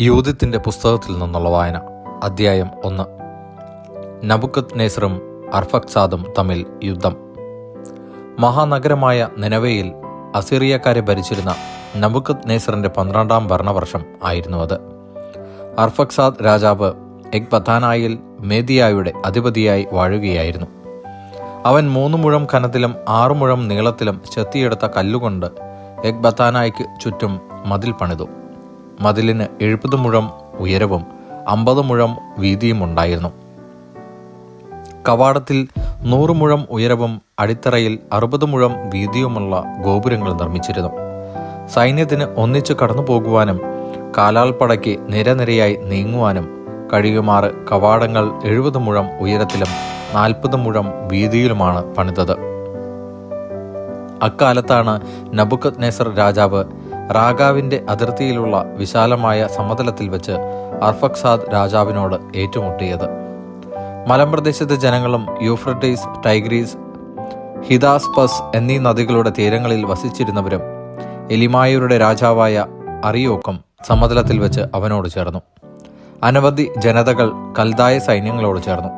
യൂതിത്തിന്റെ പുസ്തകത്തിൽ നിന്നുള്ള വായന അദ്ധ്യായം ഒന്ന്. നബുക്കത് നേസറും അർഫക്സാദും തമ്മിൽ യുദ്ധം. മഹാനഗരമായ നിനവയിൽ അസീറിയക്കാരെ ഭരിച്ചിരുന്ന നബുക്കത് നേസറിന്റെ പന്ത്രണ്ടാം ഭരണവർഷം ആയിരുന്നു അത്. അർഫക്സാദ് രാജാവ് എഗ്ബത്താനായിൽ മേദിയായുടെ അധിപതിയായി വാഴുകയായിരുന്നു. അവൻ മൂന്ന് മുഴം കനത്തിലും ആറു മുഴം നീളത്തിലും ചെത്തിയെടുത്ത കല്ലുകൊണ്ട് എഗ്ബത്താനായ്ക്ക് ചുറ്റും മതിൽ പണിതു. മതിലിന് എഴുപത് മുഴം ഉയരവും അമ്പത് മുഴം വീതിയും ഉണ്ടായിരുന്നു കവാടത്തിൽ നൂറ് മുഴം ഉയരവും അടിത്തറയിൽ അറുപത് മുഴം വീതിയുമുള്ള ഗോപുരങ്ങൾ നിർമ്മിച്ചിരുന്നു. സൈന്യത്തിന് ഒന്നിച്ചു കടന്നു പോകുവാനും കാലാൽപ്പടയ്ക്ക് നിരനിരയായി നീങ്ങുവാനും കഴിയുമാറ് കവാടങ്ങൾ എഴുപത് മുഴം ഉയരത്തിലും നാൽപ്പത് മുഴം വീതിയിലുമാണ് പണിതത്. അക്കാലത്താണ് നബുക്കത് നെസർ രാജാവ് റാഗാവിന്റെ അതിർത്തിയിലുള്ള വിശാലമായ സമതലത്തിൽ വെച്ച് അർഫക്സാദ് രാജാവിനോട് ഏറ്റുമുട്ടിയത്. മലമ്പ്രദേശത്തെ ജനങ്ങളും യൂഫ്രട്ടീസ് ടൈഗ്രീസ് ഹിദാസ്പസ് എന്നീ നദികളുടെ തീരങ്ങളിൽ വസിച്ചിരുന്നവരും എലിമായൂരുടെ രാജാവായ അറിയോക്കം സമതലത്തിൽ വെച്ച് അവനോട് ചേർന്നു. അനവധി ജനതകൾ കൽതായ സൈന്യങ്ങളോട് ചേർന്നു.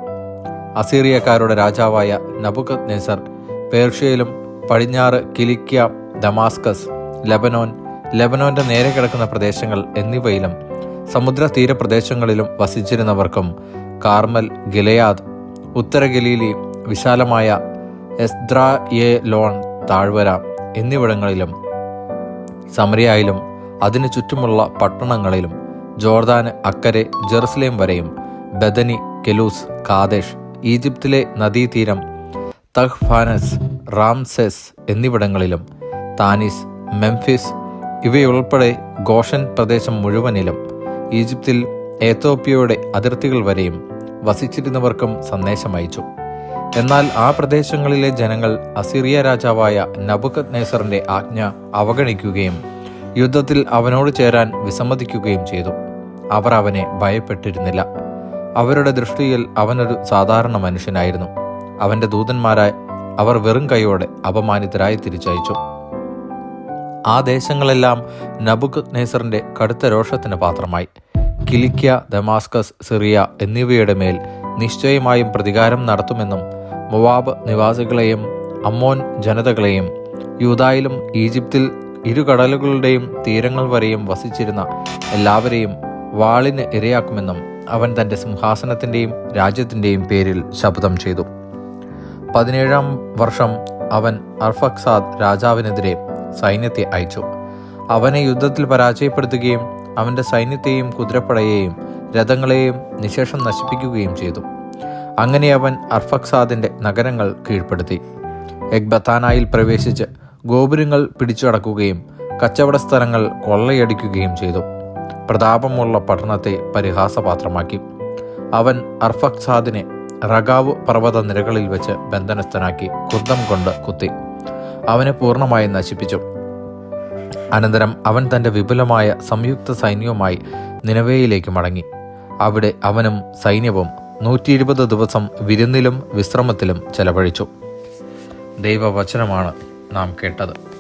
അസീറിയക്കാരുടെ രാജാവായ നബുക്കത് നെസർ പേർഷ്യയിലും പടിഞ്ഞാറ് കിലിക്യ ദമാസ്കസ് ലബനോൻ ലബനോന്റെ നേരെ കിടക്കുന്ന പ്രദേശങ്ങൾ എന്നിവയിലും സമുദ്ര തീരപ്രദേശങ്ങളിലും വസിച്ചിരുന്നവർക്കും കാർമൽ ഗിലയാദ് ഉത്തര ഗലീലി വിശാലമായ എസ്ദ്രായെ ലോൺ താഴ്വര എന്നിവിടങ്ങളിലും സമരിയായിലും അതിനു ചുറ്റുമുള്ള പട്ടണങ്ങളിലും ജോർദാന് അക്കരെ ജെറുസലേം വരെയും ബദനി കെലൂസ് കാദേശ് ഈജിപ്തിലെ നദീതീരം തഹ്ഫാനസ് റാംസെസ് എന്നിവിടങ്ങളിലും താനിസ് മെംഫിസ് ഇവയുൾപ്പെടെ ഗോഷൻ പ്രദേശം മുഴുവനിലും ഈജിപ്തിൽ ഏത്തോപ്യയുടെ അതിർത്തികൾ വരെയും വസിച്ചിരുന്നവർക്കും സന്ദേശം അയച്ചു എന്നാൽ ആ പ്രദേശങ്ങളിലെ ജനങ്ങൾ അസിറിയ രാജാവായ നബുക്കത് നേസറിന്റെ ആജ്ഞ അവഗണിക്കുകയും യുദ്ധത്തിൽ അവനോട് ചേരാൻ വിസമ്മതിക്കുകയും ചെയ്തു. അവർ അവനെ ഭയപ്പെട്ടിരുന്നില്ല. അവരുടെ ദൃഷ്ടിയിൽ അവനൊരു സാധാരണ മനുഷ്യനായിരുന്നു. അവന്റെ ദൂതന്മാരായി അവർ വെറും കൈയോടെ അപമാനിതരായി തിരിച്ചയച്ചു. ആ ദേശങ്ങളെല്ലാം നബുക്കത് നെയ്സറിന്റെ കടുത്ത രോഷത്തിന് പാത്രമായി. കിലിക്യ ദമാസ്കസ് സിറിയ എന്നിവയുടെ മേൽ നിശ്ചയമായും പ്രതികാരം നടത്തുമെന്നും മുവാബ് നിവാസികളെയും അമ്മോൻ ജനതകളെയും യൂതായിലും ഈജിപ്തിൽ ഇരുകടലുകളുടെയും തീരങ്ങൾ വരെയും വസിച്ചിരുന്ന എല്ലാവരെയും വാളിന് ഇരയാക്കുമെന്നും അവൻ തന്റെ സിംഹാസനത്തിന്റെയും രാജ്യത്തിന്റെയും പേരിൽ ശപഥം ചെയ്തു. പതിനേഴാം വർഷം അവൻ അർഫക്സാദ് രാജാവിനെതിരെ സൈന്യത്തെ അയച്ചു. അവനെ യുദ്ധത്തിൽ പരാജയപ്പെടുത്തുകയും അവന്റെ സൈന്യത്തെയും കുതിരപ്പടയെയും രഥങ്ങളെയും നിശേഷം നശിപ്പിക്കുകയും ചെയ്തു. അങ്ങനെ അവൻ അർഫക്സാദിന്റെ നഗരങ്ങൾ കീഴ്പ്പെടുത്തി. എഗ്ബത്താനായിൽ പ്രവേശിച്ച് ഗോപുരങ്ങൾ പിടിച്ചടക്കുകയും കച്ചവട സ്ഥലങ്ങൾ കൊള്ളയടിക്കുകയും ചെയ്തു. പ്രതാപമുള്ള പട്ടണത്തെ പരിഹാസപാത്രമാക്കി. അവൻ അർഫക്സാദിനെ റഗാവ് പർവത നിരകളിൽ വെച്ച് ബന്ധനസ്ഥനാക്കി കുന്തം കൊണ്ട് കുത്തി. അവനെ പൂർണമായി നശിപ്പിച്ചു. അനന്തരം അവൻ തന്റെ വിപുലമായ സംയുക്ത സൈന്യവുമായി നിലവയിലേക്ക് മടങ്ങി. അവിടെ അവനും സൈന്യവും നൂറ്റി ദിവസം വിരുന്നിലും വിശ്രമത്തിലും ചെലവഴിച്ചു. ദൈവവചനമാണ് നാം കേട്ടത്.